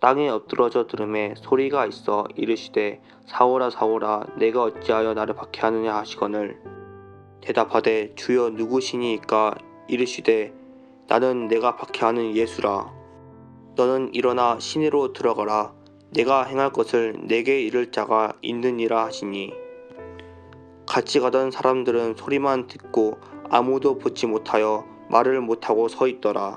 땅에 엎드러져 들음에 소리가 있어 이르시되 사울아 사울아 내가 어찌하여 나를 박해하느냐 하시거늘. 대답하되 주여 누구시니이까 이르시되 나는 내가 박해하는 예수라. 너는 일어나 시내로 들어가라. 내가 행할 것을 내게 이를 자가 있느니라 하시니. 같이 가던 사람들은 소리만 듣고 아무도 보지 못하여 말을 못하고 서 있더라.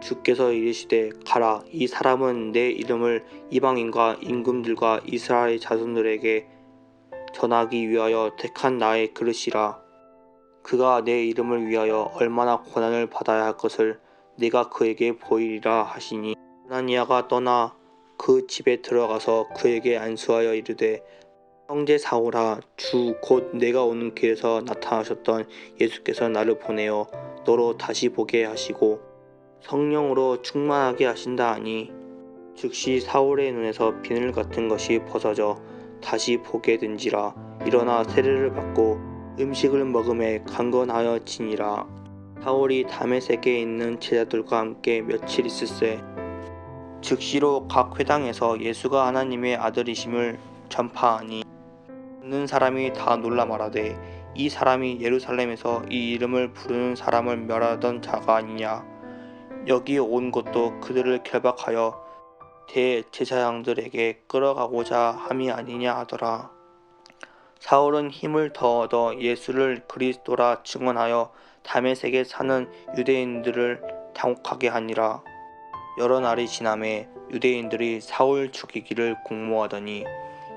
주께서 이르시되 가라 이 사람은 내 이름을 이방인과 임금들과 이스라엘 자손들에게 전하기 위하여 택한 나의 그릇이라. 그가 내 이름을 위하여 얼마나 고난을 받아야 할 것을 내가 그에게 보이리라 하시니. 하나니아가 떠나 그 집에 들어가서 그에게 안수하여 이르되 형제 사오라 주 곧 내가 오는 길에서 나타나셨던 예수께서 나를 보내어 너로 다시 보게 하시고 성령으로 충만하게 하신다 하니 즉시 사울의 눈에서 비늘 같은 것이 벗어져 다시 보게 된지라 일어나 세례를 받고 음식을 먹음에 강건하여 지니라. 사울이 담에색에 있는 제자들과 함께 며칠 있을세 즉시로 각 회당에서 예수가 하나님의 아들이심을 전파하니 듣는 사람이 다 놀라 말하되 이 사람이 예루살렘에서 이 이름을 부르는 사람을 멸하던 자가 아니냐 여기 온 것도 그들을 결박하여 대제사장들에게 끌어가고자 함이 아니냐 하더라. 사울은 힘을 더 얻어 예수를 그리스도라 증언하여 담에색에 사는 유대인들을 당혹하게 하니라. 여러 날이 지남에 유대인들이 사울 죽이기를 공모하더니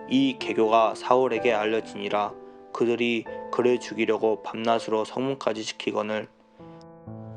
이 계교가 사울에게 알려지니라. 그들이 그를 죽이려고 밤낮으로 성문까지 지키거늘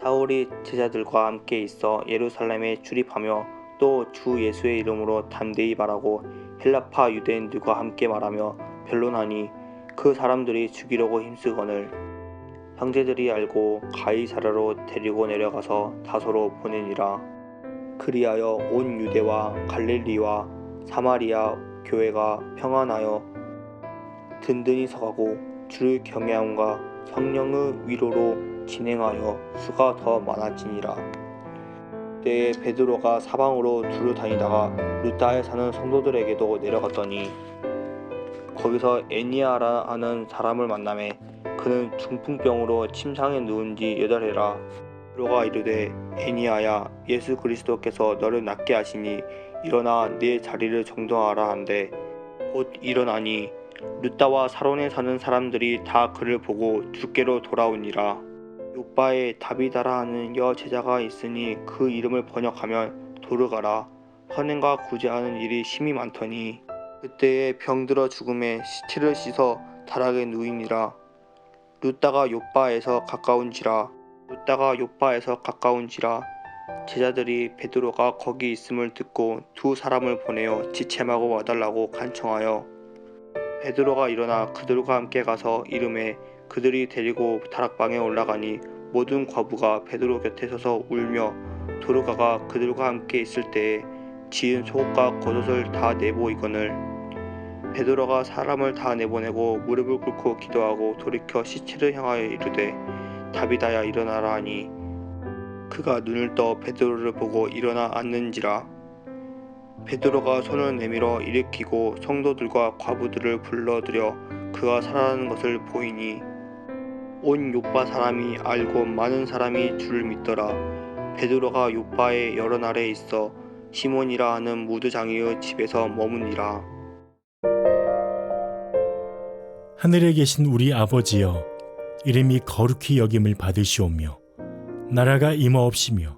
사울이 제자들과 함께 있어 예루살렘에 출입하며 또 주 예수의 이름으로 담대히 말하고 헬라파 유대인들과 함께 말하며 변론하니 그 사람들이 죽이려고 힘쓰거늘 형제들이 알고 가이사라로 데리고 내려가서 다소로 보내니라. 그리하여 온 유대와 갈릴리와 사마리아 교회가 평안하여 든든히 서가고 주를 경외함과 성령의 위로로 진행하여 수가 더 많아지니라. 때에 베드로가 사방으로 두루 다니다가 루타에 사는 성도들에게도 내려갔더니 거기서 애니아라 하는 사람을 만남에 그는 중풍병으로 침상에 누운 지 여덟 해라. 베드로가 이르되 애니아야 예수 그리스도께서 너를 낫게 하시니 일어나 내 자리를 정정하라 한데 곧 일어나니 루따와 사론에 사는 사람들이 다 그를 보고 주께로 돌아오니라. 요바에 다비다라 하는 여 제자가 있으니 그 이름을 번역하면 도르가라. 선행과 굳이 하는 일이 심히 많더니 그때에 병들어 죽음에 시체를 씻어 다락에 누이니라. 루다가 요바에서 가까운지라. 루다가 요바에서 가까운지라. 제자들이 베드로가 거기 있음을 듣고 두 사람을 보내어 지체마고 와달라고 간청하여 베드로가 일어나 그들과 함께 가서 이름에 그들이 데리고 다락방에 올라가니 모든 과부가 베드로 곁에 서서 울며 도르가가 그들과 함께 있을 때에 지은 속옷과 겉옷을 다 내보이거늘. 베드로가 사람을 다 내보내고 무릎을 꿇고 기도하고 돌이켜 시체를 향하여 이르되 다비다야 일어나라 하니 그가 눈을 떠 베드로를 보고 일어나 앉는지라 베드로가 손을 내밀어 일으키고 성도들과 과부들을 불러들여 그가 살아나는 것을 보이니 온 요빠 사람이 알고 많은 사람이 주를 믿더라. 베드로가 요빠의 여러 날에 있어 시몬이라 하는 무드장이의 집에서 머무니라. 하늘에 계신 우리 아버지여 이름이 거룩히 여김을 받으시오며 나라가 임하옵시며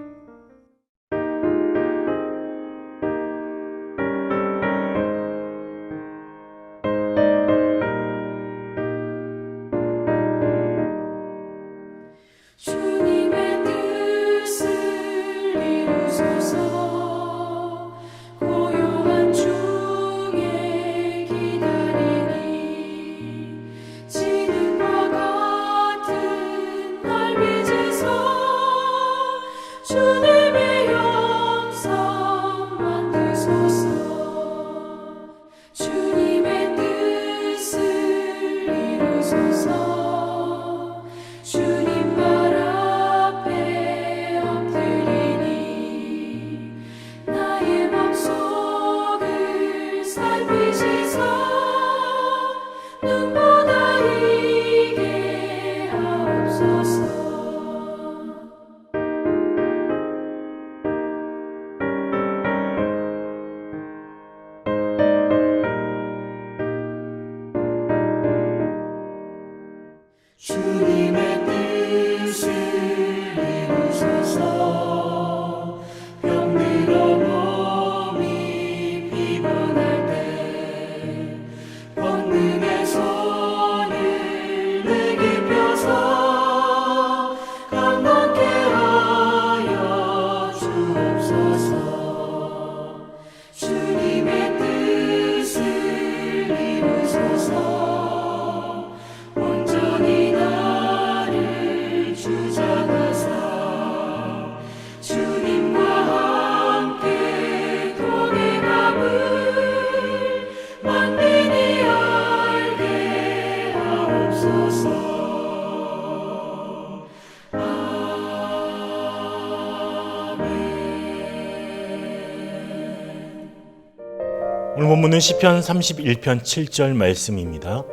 본문은 시편 31편 7절 말씀입니다.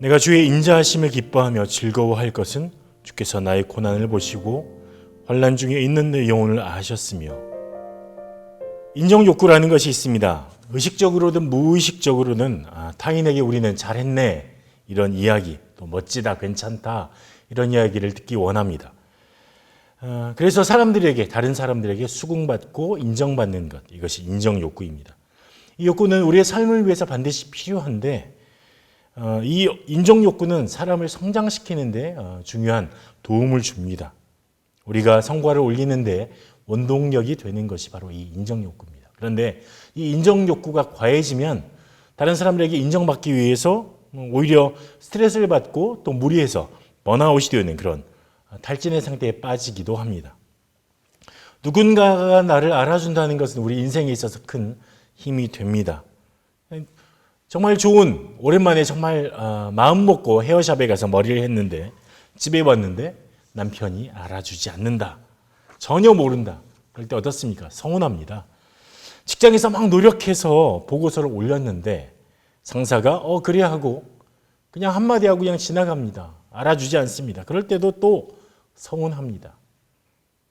내가 주의 인자하심을 기뻐하며 즐거워할 것은 주께서 나의 고난을 보시고 환난 중에 있는 내 영혼을 아셨으며 인정 욕구라는 것이 있습니다. 의식적으로든 무의식적으로는 아, 타인에게 우리는 잘했네 이런 이야기 또 멋지다 괜찮다 이런 이야기를 듣기 원합니다. 어, 그래서 사람들에게 다른 사람들에게 수긍받고 인정받는 것 이것이 인정 욕구입니다. 이 욕구는 우리의 삶을 위해서 반드시 필요한데 어, 이 인정 욕구는 사람을 성장시키는데 어, 중요한 도움을 줍니다. 우리가 성과를 올리는데 원동력이 되는 것이 바로 이 인정 욕구입니다. 그런데 이 인정 욕구가 과해지면 다른 사람들에게 인정받기 위해서 오히려 스트레스를 받고 또 무리해서 번아웃이 되는 그런 탈진의 상태에 빠지기도 합니다. 누군가가 나를 알아준다는 것은 우리 인생에 있어서 큰 힘이 됩니다. 정말 좋은 오랜만에 정말 어, 마음 먹고 헤어샵에 가서 머리를 했는데 집에 왔는데 남편이 알아주지 않는다. 전혀 모른다. 그럴 때 어떻습니까? 서운합니다. 직장에서 막 노력해서 보고서를 올렸는데 상사가 어 그래 하고 그냥 한마디 하고 그냥 지나갑니다. 알아주지 않습니다. 그럴 때도 또 서운합니다.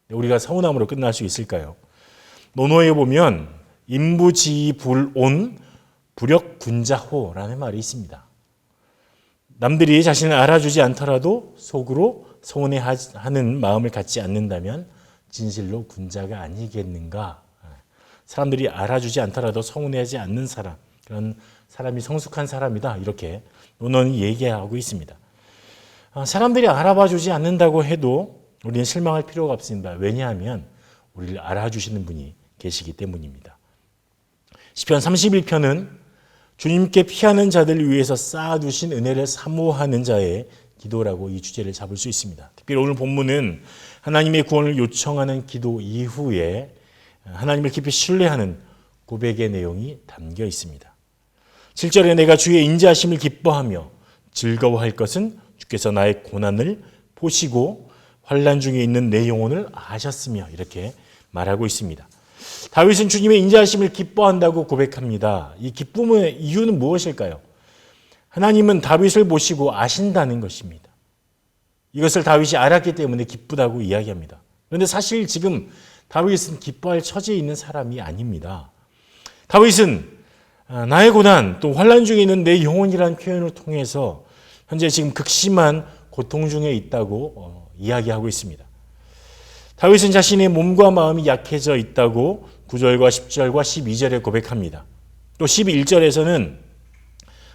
우리가 서운함으로 끝날 수 있을까요? 논어에 보면 인부지불온 불역군자호라는 말이 있습니다. 남들이 자신을 알아주지 않더라도 속으로 서운해하는 마음을 갖지 않는다면 진실로 군자가 아니겠는가? 사람들이 알아주지 않더라도 서운해하지 않는 사람, 그런 사람이 성숙한 사람이다. 이렇게 논어는 얘기하고 있습니다. 아, 사람들이 알아봐 주지 않는다고 해도 우리는 실망할 필요가 없습니다. 왜냐하면 우리를 알아주시는 분이 계시기 때문입니다. 시편 31편은 주님께 피하는 자들을 위해서 쌓아두신 은혜를 사모하는 자의 기도라고 이 주제를 잡을 수 있습니다. 특별히 오늘 본문은 하나님의 구원을 요청하는 기도 이후에 하나님을 깊이 신뢰하는 고백의 내용이 담겨 있습니다. 7절에 내가 주의 인자하심을 기뻐하며 즐거워할 것은 주께서 나의 고난을 보시고 환란 중에 있는 내 영혼을 아셨으며 이렇게 말하고 있습니다. 다윗은 주님의 인자하심을 기뻐한다고 고백합니다. 이 기쁨의 이유는 무엇일까요? 하나님은 다윗을 보시고 아신다는 것입니다. 이것을 다윗이 알았기 때문에 기쁘다고 이야기합니다. 그런데 사실 지금 다윗은 기뻐할 처지에 있는 사람이 아닙니다. 다윗은 아, 나의 고난 또 환란 중에 있는 내 영혼이라는 표현을 통해서 현재 지금 극심한 고통 중에 있다고 어, 이야기하고 있습니다. 다윗은 자신의 몸과 마음이 약해져 있다고 9절과 10절과 12절에 고백합니다. 또 11절에서는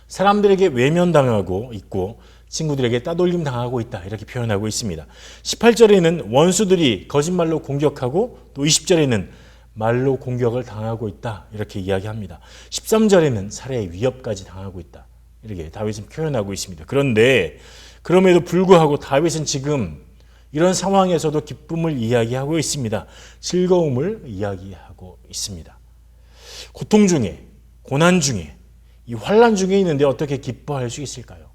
사람들에게 외면당하고 있고 친구들에게 따돌림 당하고 있다 이렇게 표현하고 있습니다. 18절에는 원수들이 거짓말로 공격하고 또 20절에는 말로 공격을 당하고 있다 이렇게 이야기합니다. 13절에는 살해의 위협까지 당하고 있다 이렇게 다윗은 표현하고 있습니다. 그런데 그럼에도 불구하고 다윗은 지금 이런 상황에서도 기쁨을 이야기하고 있습니다. 즐거움을 이야기하고 있습니다. 고통 중에 고난 중에 이 환란 중에 있는데 어떻게 기뻐할 수 있을까요?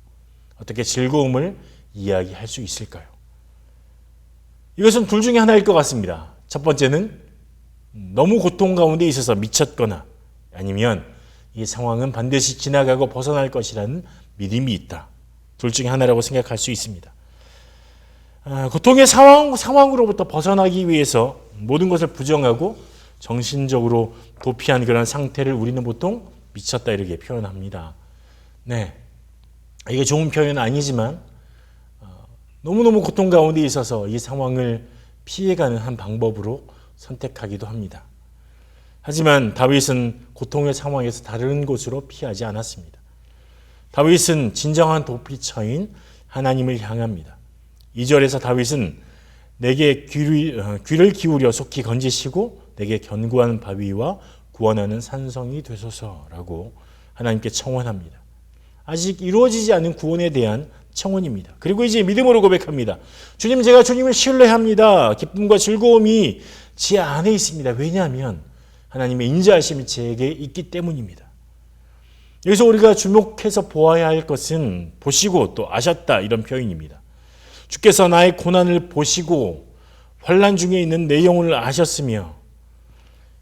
어떻게 즐거움을 이야기할 수 있을까요? 이것은 둘 중에 하나일 것 같습니다. 첫 번째는 너무 고통 가운데 있어서 미쳤거나 아니면 이 상황은 반드시 지나가고 벗어날 것이라는 믿음이 있다. 둘 중에 하나라고 생각할 수 있습니다. 아, 고통의 상황, 상황으로부터 벗어나기 위해서 모든 것을 부정하고 정신적으로 도피한 그런 상태를 우리는 보통 미쳤다 이렇게 표현합니다. 네. 이게 좋은 표현은 아니지만 어, 너무너무 고통 가운데 있어서 이 상황을 피해가는 한 방법으로 선택하기도 합니다. 하지만 다윗은 고통의 상황에서 다른 곳으로 피하지 않았습니다. 다윗은 진정한 도피처인 하나님을 향합니다. 2절에서 다윗은 내게 귀를, 어, 귀를 기울여 속히 건지시고 내게 견고한 바위와 구원하는 산성이 되소서라고 하나님께 청원합니다. 아직 이루어지지 않은 구원에 대한 청원입니다. 그리고 이제 믿음으로 고백합니다. 주님, 제가 주님을 신뢰합니다. 기쁨과 즐거움이 제 안에 있습니다. 왜냐하면 하나님의 인자하심이 제게 있기 때문입니다. 여기서 우리가 주목해서 보아야 할 것은 보시고 또 아셨다 이런 표현입니다. 주께서 나의 고난을 보시고 환란 중에 있는 내 영혼을 아셨으며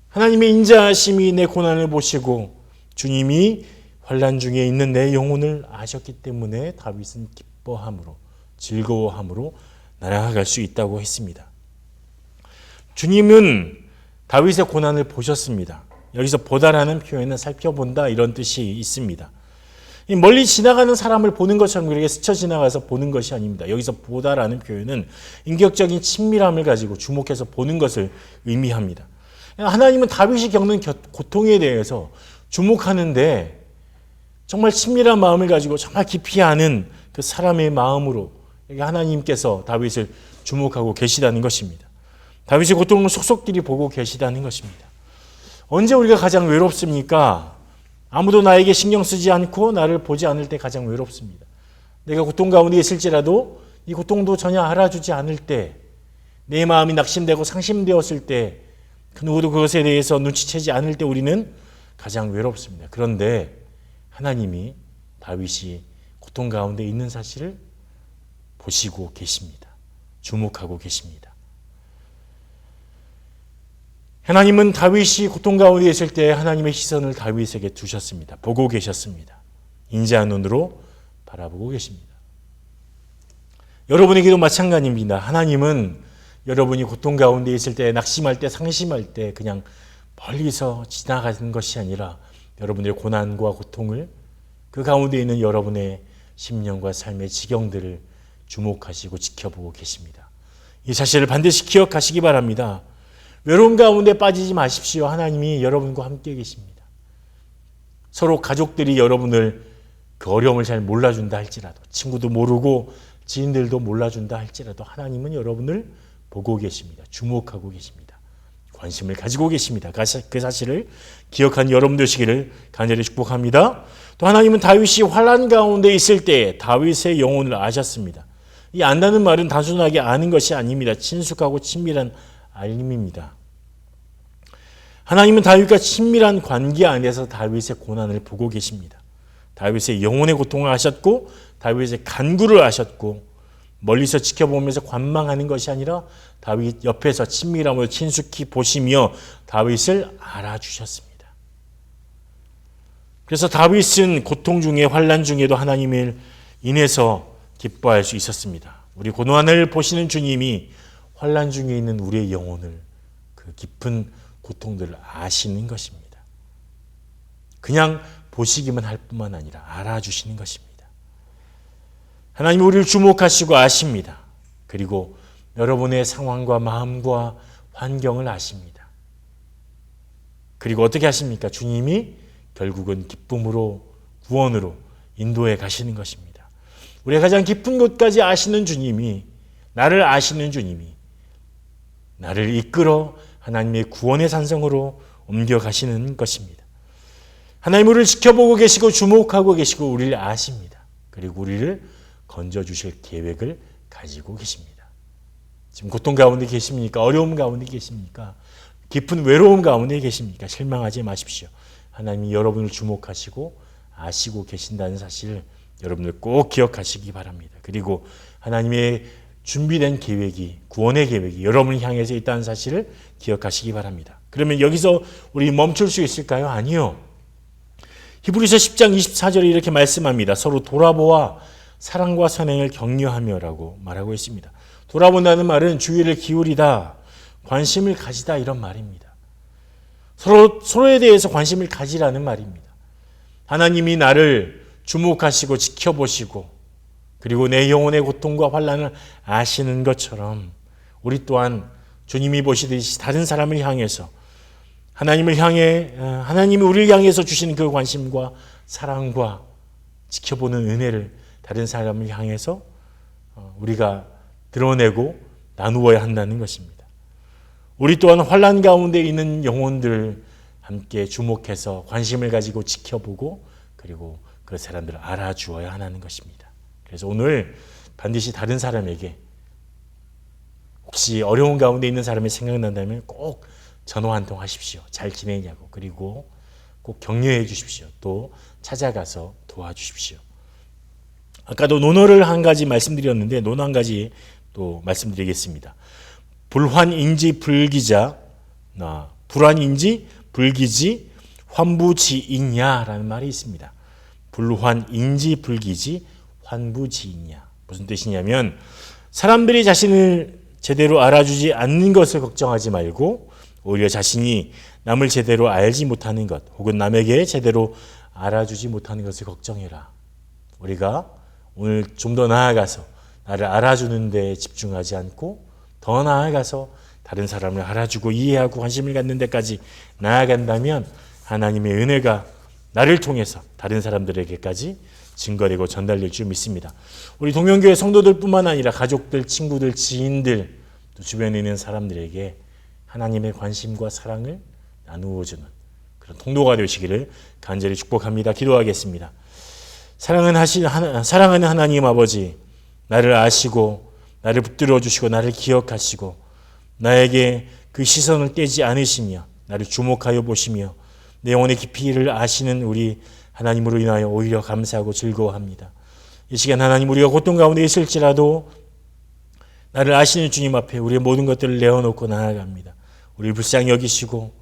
하나님의 인자하심이 내 고난을 보시고 주님이 환란 중에 있는 내 영혼을 아셨기 때문에 다윗은 기뻐함으로 즐거워함으로 날아갈 수 있다고 했습니다. 주님은 다윗의 고난을 보셨습니다. 여기서 보다라는 표현은 살펴본다 이런 뜻이 있습니다. 멀리 지나가는 사람을 보는 것처럼 그렇게 스쳐 지나가서 보는 것이 아닙니다. 여기서 보다라는 표현은 인격적인 친밀함을 가지고 주목해서 보는 것을 의미합니다. 하나님은 다윗이 겪는 고통에 대해서 주목하는데 정말 친밀한 마음을 가지고 정말 깊이 아는 그 사람의 마음으로 하나님께서 다윗을 주목하고 계시다는 것입니다. 다윗의 고통을 속속들이 보고 계시다는 것입니다. 언제 우리가 가장 외롭습니까? 아무도 나에게 신경 쓰지 않고 나를 보지 않을 때 가장 외롭습니다. 내가 고통 가운데 있을지라도 이 고통도 전혀 알아주지 않을 때, 내 마음이 낙심되고 상심되었을 때, 그 누구도 그것에 대해서 눈치채지 않을 때 우리는 가장 외롭습니다. 그런데 하나님이 다윗이 고통 가운데 있는 사실을 보시고 계십니다. 주목하고 계십니다. 하나님은 다윗이 고통 가운데 있을 때 하나님의 시선을 다윗에게 두셨습니다. 보고 계셨습니다. 인자한 눈으로 바라보고 계십니다. 여러분에게도 마찬가지입니다. 하나님은 여러분이 고통 가운데 있을 때, 낙심할 때, 상심할 때 그냥 멀리서 지나가는 것이 아니라 여러분의 고난과 고통을 그 가운데 있는 여러분의 심령과 삶의 지경들을 주목하시고 지켜보고 계십니다. 이 사실을 반드시 기억하시기 바랍니다. 외로운 가운데 빠지지 마십시오. 하나님이 여러분과 함께 계십니다. 서로 가족들이 여러분을 그 어려움을 잘 몰라준다 할지라도 친구도 모르고 지인들도 몰라준다 할지라도 하나님은 여러분을 보고 계십니다. 주목하고 계십니다. 관심을 가지고 계십니다. 그 사실을 기억한 여러분 되시기를 간절히 축복합니다. 또 하나님은 다윗이 환란 가운데 있을 때 다윗의 영혼을 아셨습니다. 이 안다는 말은 단순하게 아는 것이 아닙니다. 친숙하고 친밀한 알림입니다. 하나님은 다윗과 친밀한 관계 안에서 다윗의 고난을 보고 계십니다. 다윗의 영혼의 고통을 아셨고 다윗의 간구를 아셨고 멀리서 지켜보면서 관망하는 것이 아니라 다윗 옆에서 친밀함으로 친숙히 보시며 다윗을 알아주셨습니다. 그래서 다윗은 고통 중에 환란 중에도 하나님을 인해서 기뻐할 수 있었습니다. 우리 고난을 보시는 주님이 환란 중에 있는 우리의 영혼을 그 깊은 고통들을 아시는 것입니다. 그냥 보시기만 할 뿐만 아니라 알아주시는 것입니다. 하나님 우리를 주목하시고 아십니다. 그리고 여러분의 상황과 마음과 환경을 아십니다. 그리고 어떻게 하십니까? 주님이 결국은 기쁨으로 구원으로 인도해 가시는 것입니다. 우리가 가장 깊은 곳까지 아시는 주님이 나를 아시는 주님이 나를 이끌어 하나님의 구원의 산성으로 옮겨 가시는 것입니다. 하나님 우리를 지켜보고 계시고 주목하고 계시고 우리를 아십니다. 그리고 우리를 건져 주실 계획을 가지고 계십니다. 지금 고통 가운데 계십니까? 어려움 가운데 계십니까? 깊은 외로움 가운데 계십니까? 실망하지 마십시오. 하나님이 여러분을 주목하시고 아시고 계신다는 사실을 여러분들 꼭 기억하시기 바랍니다. 그리고 하나님의 준비된 계획이 구원의 계획이 여러분을 향해서 있다는 사실을 기억하시기 바랍니다. 그러면 여기서 우리 멈출 수 있을까요? 아니요. 히브리서 10장 24절에 이렇게 말씀합니다. 서로 돌아보아 사랑과 선행을 격려하며라고 말하고 있습니다. 돌아본다는 말은 주의를 기울이다, 관심을 가지다 이런 말입니다. 서로 서로에 대해서 관심을 가지라는 말입니다. 하나님이 나를 주목하시고 지켜보시고 그리고 내 영혼의 고통과 환란을 아시는 것처럼 우리 또한 주님이 보시듯이 다른 사람을 향해서 하나님을 향해 어, 하나님이 우리를 향해서 주시는 그 관심과 사랑과 지켜보는 은혜를 다른 사람을 향해서 어, 우리가 드러내고 나누어야 한다는 것입니다. 우리 또한 환란 가운데 있는 영혼들 함께 주목해서 관심을 가지고 지켜보고 그리고 그 사람들을 알아주어야 하는 것입니다. 그래서 오늘 반드시 다른 사람에게 혹시 어려운 가운데 있는 사람이 생각난다면 꼭 전화 한 통 하십시오. 잘 지내냐고. 그리고 꼭 격려해 주십시오. 또 찾아가서 도와주십시오. 아까도 논어를 한 가지 말씀드렸는데 논어 한 가지 또 말씀드리겠습니다. 불환인지 불기자, 나 불환인지 불기지 환부지이냐라는 말이 있습니다. 불환인지 불기지 환부지이냐 무슨 뜻이냐면 사람들이 자신을 제대로 알아주지 않는 것을 걱정하지 말고 오히려 자신이 남을 제대로 알지 못하는 것 혹은 남에게 제대로 알아주지 못하는 것을 걱정해라. 우리가 오늘 좀 더 나아가서 나를 알아주는 데 집중하지 않고 더 나아가서 다른 사람을 알아주고 이해하고 관심을 갖는 데까지 나아간다면 하나님의 은혜가 나를 통해서 다른 사람들에게까지 증거되고 전달될 줄 믿습니다. 우리 동명교회 성도들뿐만 아니라 가족들, 친구들, 지인들, 또 주변에 있는 사람들에게 하나님의 관심과 사랑을 나누어 주는 그런 통로가 되시기를 간절히 축복합니다. 기도하겠습니다. 사랑은 하시, 사랑하는 하나님 아버지, 나를 아시고, 나를 붙들어 주시고, 나를 기억하시고, 나에게 그 시선을 떼지 않으시며, 나를 주목하여 보시며, 내 영혼의 깊이를 아시는 우리 하나님으로 인하여 오히려 감사하고 즐거워합니다. 이 시간 하나님 우리가 고통 가운데 있을지라도 나를 아시는 주님 앞에 우리의 모든 것들을 내어놓고 나아갑니다. 우리 불쌍히 여기시고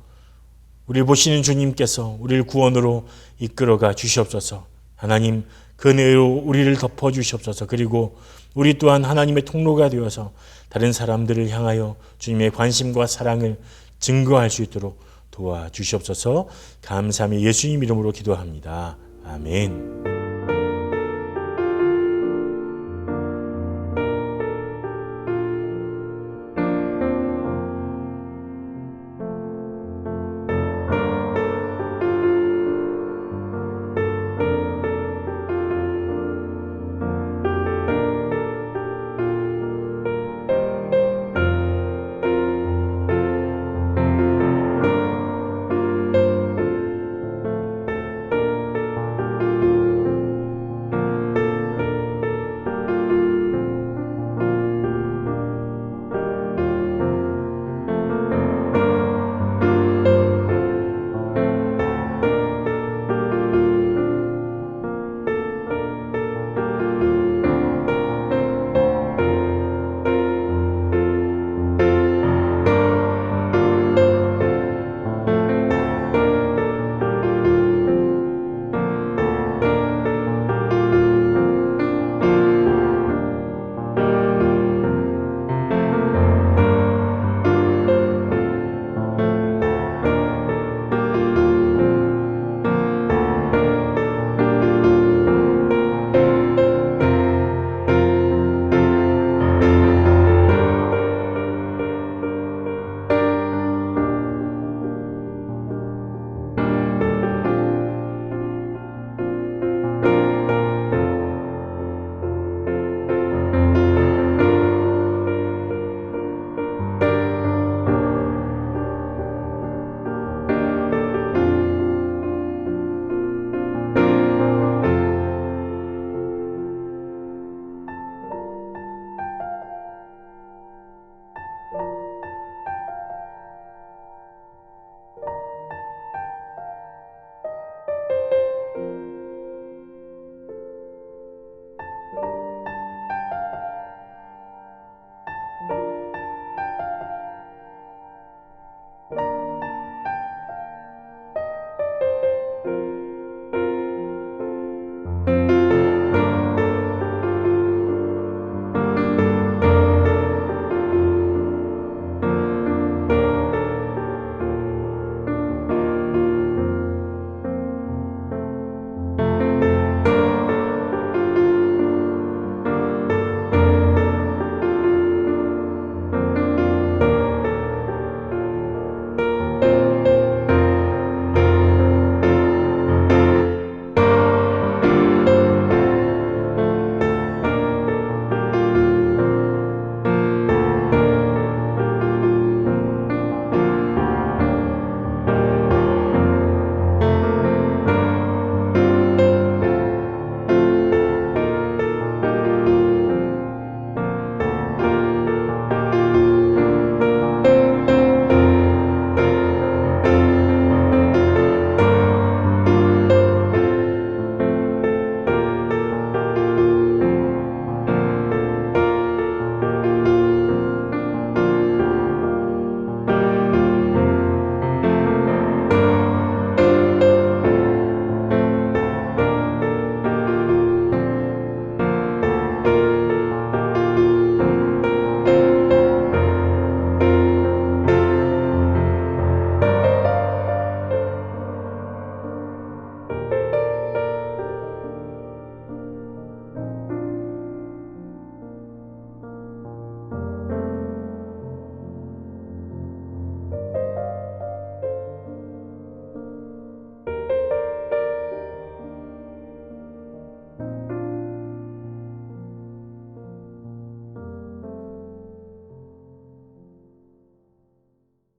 우리 보시는 주님께서 우리를 구원으로 이끌어가 주시옵소서. 하나님 그은로 우리를 덮어 주시옵소서. 그리고 우리 또한 하나님의 통로가 되어서 다른 사람들을 향하여 주님의 관심과 사랑을 증거할 수 있도록 도와주시옵소서 감사하며 예수님 이름으로 기도합니다. 아멘.